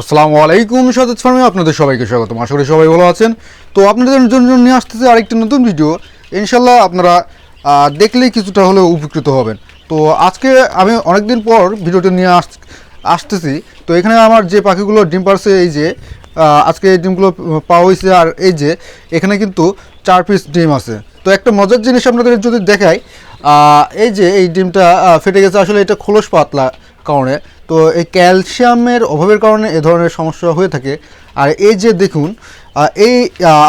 আসসালামু আলাইকুম সাজাদ ফার্মে আপনাদের সবাইকে স্বাগতম। আশা করি সবাই ভালো আছেন। তো আপনাদের জন্য নিয়ে আসতেছে আরেকটি নতুন ভিডিও। ইনশাল্লাহ আপনারা দেখলেই কিছুটা হলেও উপকৃত হবেন। তো আজকে আমি অনেকদিন পর ভিডিওটি নিয়ে আস, আসতেছি। তো এখানে আমার যে পাখিগুলো ডিম পারছে, এই যে আজকে এই ডিমগুলো পাওয়া হয়েছে, আর এই যে, এখানে কিন্তু চার পিস ডিম আছে। তো একটা মজার জিনিস আপনাদের যদি দেখাই এই যে, এই ডিমটা ফেটে গেছে। আসলে এটা খোলস পাতলা কারণে। তো এই ক্যালসিয়ামের অভাবের কারণে এ ধরনের সমস্যা হয়ে থাকে। আর এই যে দেখুন এই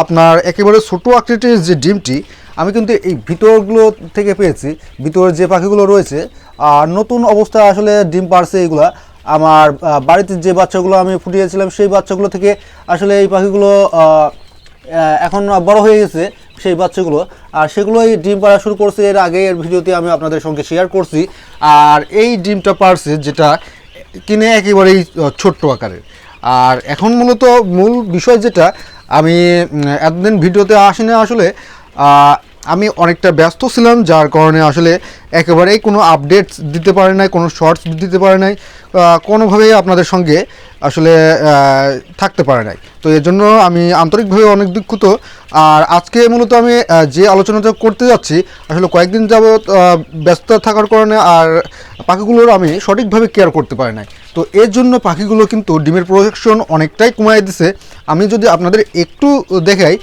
আপনার একেবারে ছোটো আকৃতির যে ডিমটি, আমি কিন্তু এই ভিতরগুলো থেকে পেয়েছি, ভিতরের যে পাখিগুলো রয়েছে, আর নতুন অবস্থায় আসলে ডিম পারছে এগুলা আমার বাড়িতে যে বাচ্চাগুলো আমি ফুটিয়েছিলাম, সেই বাচ্চাগুলো থেকে আসলে এই পাখিগুলো এখন বড় হয়ে গেছে সেই বাচ্চাগুলো। আর সেগুলোই ডিম পাড়া শুরু করছে। এর আগে এর ভিডিওতে আমি আপনাদের সঙ্গে শেয়ার করছি। আর এই ডিমটা পারছে যেটা কিনে একেবারেই ছোট্ট আকারের। আর এখন মূলত মূল বিষয় যেটা, আমি এতদিন ভিডিওতে আসি না আসলে আমি অনেকটা ব্যস্ত ছিলাম, যার কারণে আসলে একেবারেই কোনো আপডেটস দিতে পারে নাই, কোনো শর্টস দিতে পারে নাই কোনোভাবেই আপনাদের সঙ্গে আসলে থাকতে পারে নাই। তো এর জন্য আমি আন্তরিকভাবে অনেক দুঃখিত। আর আজকে মূলত আমি যে আলোচনাটা করতে যাচ্ছি, আসলে কয়েকদিন যাবৎ ব্যস্ত থাকার কারণে আর পাখিগুলোর আমি সঠিকভাবে কেয়ার করতে পারি নাই। তো এর জন্য পাখিগুলো কিন্তু ডিমের প্রোডাকশন অনেকটাই কমাই দিছে। আমি যদি আপনাদের একটু দেখাই,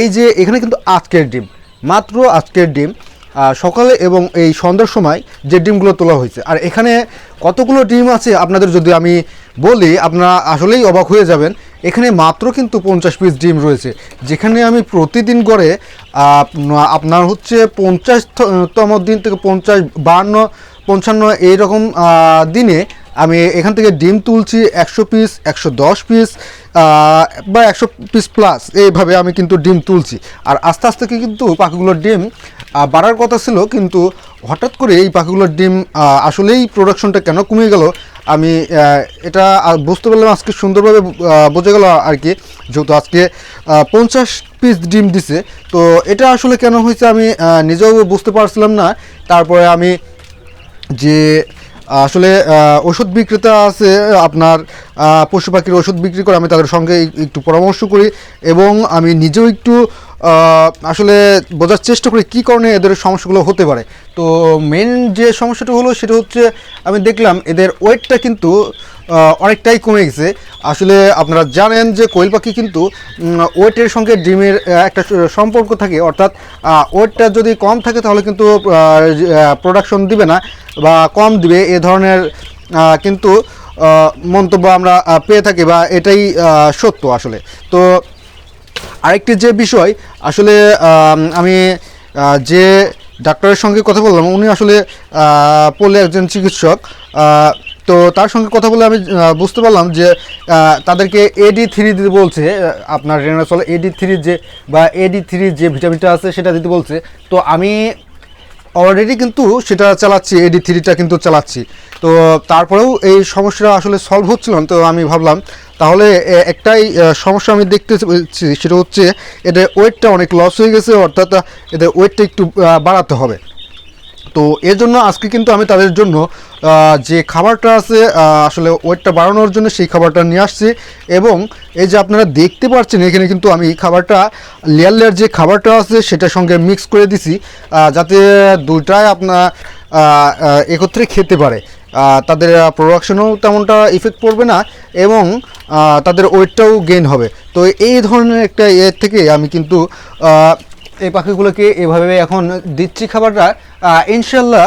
এই যে এখানে কিন্তু আজকের ডিম। মাত্র আজকের ডিম সকালে এবং এই সন্ধ্যার সময় যে ডিমগুলো তোলা হয়েছে। আর এখানে কতগুলো ডিম আছে আপনাদের যদি আমি বলি, আপনারা আসলেই অবাক হয়ে যাবেন। এখানে মাত্র কিন্তু পঞ্চাশ পিস ডিম রয়েছে, যেখানে আমি প্রতিদিন করে আপনার হচ্ছে পঞ্চাশতম দিন থেকে পঞ্চাশ বাহান্ন পঞ্চান্ন এইরকম দিনে আমি এখান থেকে ডিম তুলছি একশো পিস একশো দশ পিস বা একশো পিস প্লাস এইভাবে আমি কিন্তু ডিম তুলছি। আর আস্তে আস্তে কিন্তু পাখিগুলোর ডিম বাড়ার কথা ছিল, কিন্তু হঠাৎ করে এই পাখিগুলোর ডিম আসলেই প্রোডাকশনটা কেন কমে গেল? আমি এটা বুঝতে পারলাম আজকে সুন্দরভাবে বোঝা গেল আর কি, যেহেতু আজকে পঞ্চাশ পিস ডিম দিছে। তো এটা আসলে কেন হয়েছে আমি নিজেও বুঝতে পারছিলাম না। তারপরে আমি যে আসলে ওষুধ বিক্রেতা আছে আপনার পশু পাখির ওষুধ বিক্রি করে আমি তাদের সঙ্গে একটু পরামর্শ করি এবং আমি নিজেও একটু আসলে বোঝার চেষ্টা করি কী কারণে এদের সমস্যাগুলো হতে পারে। তো মেন যে সমস্যাটা হলো সেটা হচ্ছে, আমি দেখলাম এদের ওয়েটটা কিন্তু অনেকটাই কমে গেছে। আসলে আপনারা জানেন যে কোয়েল পাখি কিন্তু ওয়েটের সঙ্গে ডিমের একটা সম্পর্ক থাকে। অর্থাৎ ওয়েটটা যদি কম থাকে তাহলে কিন্তু প্রোডাকশন দিবে না বা কম দিবে। এ ধরনের কিন্তু মন্তব্য আমরা পেয়ে থাকি বা এটাই সত্য আসলে। তো আরেকটি যে বিষয়, আসলে, আমি যে ডাক্তারের সঙ্গে কথা বললাম, উনি আসলে পড়লে একজন চিকিৎসক তো তার সঙ্গে কথা বলে আমি বুঝতে পারলাম যে তাদেরকে এডি থ্রি দিতে বলছে আপনার রেনাসল এডি থ্রি যে, বা এডি থ্রি যে ভিটামিনটা আছে সেটা দিতে বলছে। তো আমি অলরেডি কিন্তু সেটা চালাচ্ছি এডি থ্রিটা কিন্তু চালাচ্ছি। তো তারপরেও এই সমস্যাটা আসলে সলভ হচ্ছিল তো আমি ভাবলাম, তাহলে একটাই সমস্যা আমি দেখতে সেটা হচ্ছে এদের ওয়েটটা অনেক লস হয়ে গেছে, অর্থাৎ এদের ওয়েটটা একটু বাড়াতে হবে। তো এর জন্য আজকে কিন্তু আমি তাদের জন্য যে খাবারটা আছে আসলে ওয়েটটা বাড়ানোর জন্য সেই খাবারটা নিয়ে আসছি। এবং এই যে আপনারা দেখতে পাচ্ছেন, এখানে কিন্তু আমি খাবারটা লেয়ার লেয়ার যে খাবারটা আছে, সেটার সঙ্গে মিক্স করে দিছি যাতে দুটাই আপনার একত্রে খেতে পারে। তাদের প্রোডাকশনও তেমনটা ইফেক্ট পড়বে না এবং তাদের ওয়েটটাও গেইন হবে। তো এই ধরনের একটা এর থেকে আমি কিন্তু এই পাখিগুলোকে এভাবে এখন দিচ্ছি খাবারটা ইনশাল্লাহ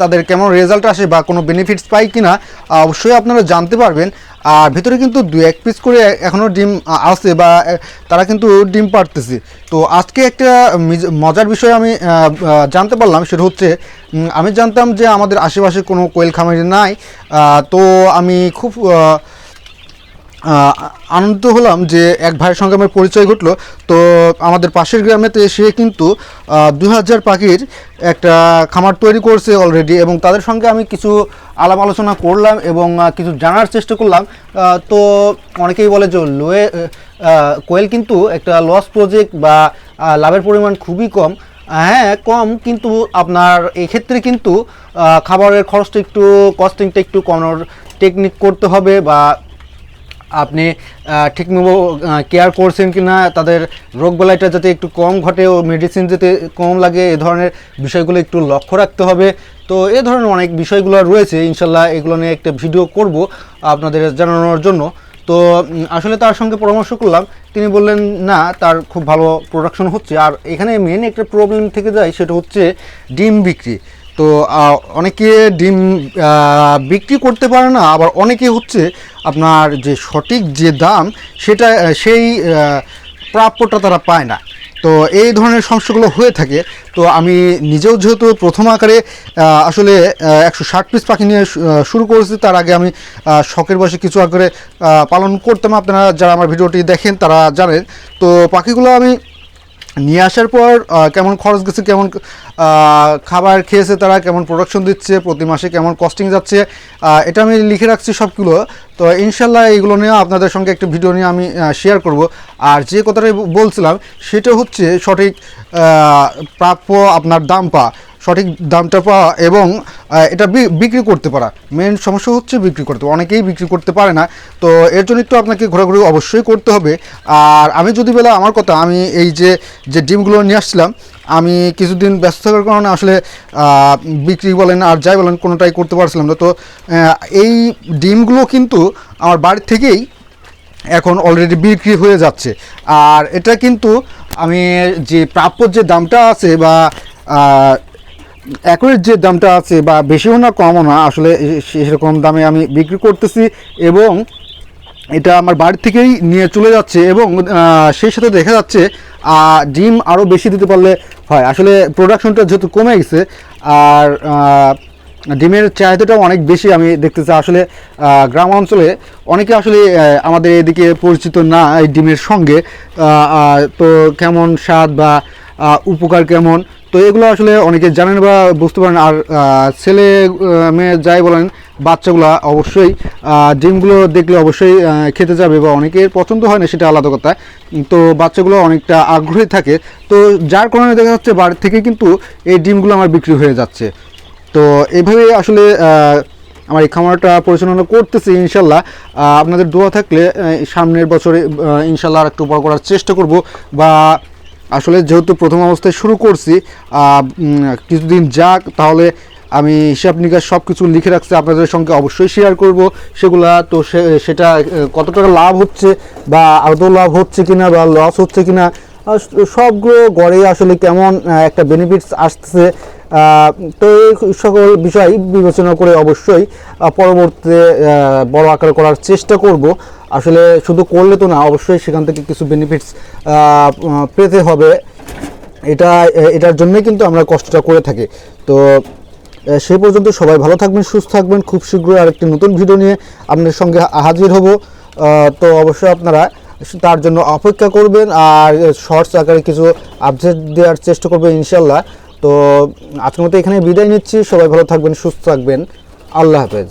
তাদের কেমন রেজাল্ট আসে বা কোনো বেনিফিটস পাই কি না অবশ্যই আপনারা জানতে পারবেন। আর ভিতরে কিন্তু দু এক পিস করে এখনও ডিম আছে বা তারা কিন্তু ডিম পারতেছে তো আজকে একটা মজার বিষয় আমি জানতে পারলাম, সেটা হচ্ছে আমি জানতাম যে আমাদের আশেপাশে কোনো কোয়েল খামারি নাই তো আমি খুব আনন্দিত হলাম যে এক ভাইয়ের সঙ্গে আমার পরিচয় ঘটলো। তো আমাদের পাশের গ্রামেতে সে কিন্তু দুই হাজার পাখির একটা খামার তৈরি করছে অলরেডি এবং তাদের সঙ্গে আমি কিছু আলাপ আলোচনা করলাম এবং কিছু জানার চেষ্টা করলাম। তো অনেকেই বলে যে লোয়ে কোয়েল কিন্তু একটা লস প্রজেক্ট বা লাভের পরিমাণ খুবই কম। হ্যাঁ কম কিন্তু আপনার এক্ষেত্রে কিন্তু খাবারের খরচটা একটু কস্টিংটা একটু কমানোর টেকনিক করতে হবে বা আপনি ঠিকমতো কেয়ার করছেন কি না তাদের রোগ বালাইটা যাতে একটু কম ঘটে, ও মেডিসিন যাতে কম লাগে, এ ধরনের বিষয়গুলো একটু লক্ষ্য রাখতে হবে। তো এ ধরনের অনেক বিষয়গুলো রয়েছে, ইনশাল্লাহ এগুলো নিয়ে একটা ভিডিও করব আপনাদের জানানোর জন্য। তো আসলে তার সঙ্গে পরামর্শ করলাম, তিনি বললেন, না, তার খুব ভালো প্রোডাকশন হচ্ছে। আর এখানে মেন একটা প্রবলেম থেকে যায়, সেটা হচ্ছে ডিম বিক্রি। তো অনেকে ডিম বিক্রি করতে পারে না, আবার অনেকে হচ্ছে আপনার যে সঠিক যে দাম, সেটা সেই প্রাপ্যটা তারা পায় না। তো এই ধরনের সমস্যাগুলো হয়ে থাকে। তো আমি নিজেও যেহেতু প্রথম আকারে আসলে একশো ষাট পিস পাখি নিয়ে শুরু করেছি, তার আগে আমি শখের বয়সে কিছু আকারে পালন করতাম। আপনারা যারা আমার ভিডিওটি দেখেন, তারা জানেন। তো পাখিগুলো আমি নিয়ে আসার পর কেমন খরচ গেছে, কেমন খাবার খেয়েছে তারা, কেমন প্রোডাকশন দিচ্ছে, প্রতি মাসে কেমন কস্টিং যাচ্ছে এটা আমি লিখে রাখছি সবগুলো। তো ইনশাল্লাহ এইগুলো নিয়ে আপনাদের সঙ্গে একটা ভিডিও নিয়ে আমি শেয়ার করব। আর যে কথাটা বলছিলাম, সেটা হচ্ছে সঠিক প্রাপ্য আপনার দাম পা। সঠিক দামটা পাওয়া এবং এটা বিক্রি করতে পারা। মেন সমস্যা হচ্ছে বিক্রি করতে। অনেকেই বিক্রি করতে পারে না। তো এর জন্য একটু আপনাকে ঘোরাঘুরি অবশ্যই করতে হবে। আর আমি যদি বলে আমার কথা, আমি এই যে যে ডিমগুলো নিয়ে আসছিলাম, আমি কিছুদিন ব্যস্ত থাকার কারণে আসলে বিক্রি বলেন আর যাই বলেন কোনোটাই করতে পারছিলাম না। তো এই ডিমগুলো কিন্তু আমার বাড়ি থেকেই এখন অলরেডি বিক্রি হয়ে যাচ্ছে। আর এটা কিন্তু আমি যে প্রাপ্য যে দামটা আছে বা একরের যে দামটা আছে বা বেশি বেশিও না কমও না, আসলে সেরকম দামে আমি বিক্রি করতেছি এবং এটা আমার বাড়ি থেকেই নিয়ে চলে যাচ্ছে এবং সেই সাথে দেখা যাচ্ছে ডিম আরও বেশি দিতে পারলে হয়। আসলে প্রোডাকশনটা যেহেতু কমে গেছে, আর ডিমের চাহিদাটাও অনেক বেশি আমি দেখতেছি। আসলে গ্রাম অঞ্চলে অনেকে আসলে আমাদের এদিকে পরিচিত না এই ডিমের সঙ্গে তো কেমন স্বাদ বা উপকার কেমন? তো এগুলো আসলে অনেকে জানেন বা বুঝতে পারেন, আর ছেলে মেয়ে যাই বলেন, বাচ্চাগুলো অবশ্যই ডিমগুলো দেখলে অবশ্যই খেতে যাবে বা অনেকের পছন্দ হয় না সেটা আলাদা কথা। তো বাচ্চাগুলো অনেকটা আগ্রহী থাকে। তো যার কারণে দেখা যাচ্ছে বাড়ি থেকে কিন্তু এই ডিমগুলো আমার বিক্রি হয়ে যাচ্ছে। তো এভাবে আসলে আমার এই খামারটা পরিচালনা করতেছি ইনশাল্লাহ। আপনাদের দোয়া থাকলে সামনের বছরে ইনশাল্লাহ আর একটু বড় করার চেষ্টা করব বা আসলে যেহেতু প্রথম অবস্থায় শুরু করছি কিছুদিন যাক তাহলে আমি হিসাব নিকাশ সব কিছু লিখে রাখছি আপনাদের সঙ্গে অবশ্যই শেয়ার করব। সেগুলা তো সেটা কত টাকা লাভ হচ্ছে বা আদৌ লাভ হচ্ছে কিনা বা লস হচ্ছে কিনা সবগুলো গড়ে আসলে কেমন একটা বেনিফিটস আসতেছে। আহ, তো এই সকল বিষয় বিবেচনা করে অবশ্যই পরবর্তীতে বড় আকারে করার চেষ্টা করব। আসলে শুধু করলে তো না, অবশ্যই সেখান থেকে কিছু বেনিফিটস পেতে হবে। এটা, এটার জন্যই কিন্তু আমরা কষ্টটা করে থাকি। তো সেই পর্যন্ত সবাই ভালো থাকবেন, সুস্থ থাকবেন। খুব শীঘ্রই আরেকটি নতুন ভিডিও নিয়ে আপনাদের সঙ্গে হাজির হব। তো অবশ্যই আপনারা তার জন্য অপেক্ষা করবেন। আর শর্টস আকারে কিছু আপডেট দেওয়ার চেষ্টা করবেন ইনশাল্লাহ তো আজকের মতো এখানে বিদায় নিচ্ছি। সবাই ভালো থাকবেন সুস্থ থাকবেন। আল্লাহ হাফেজ।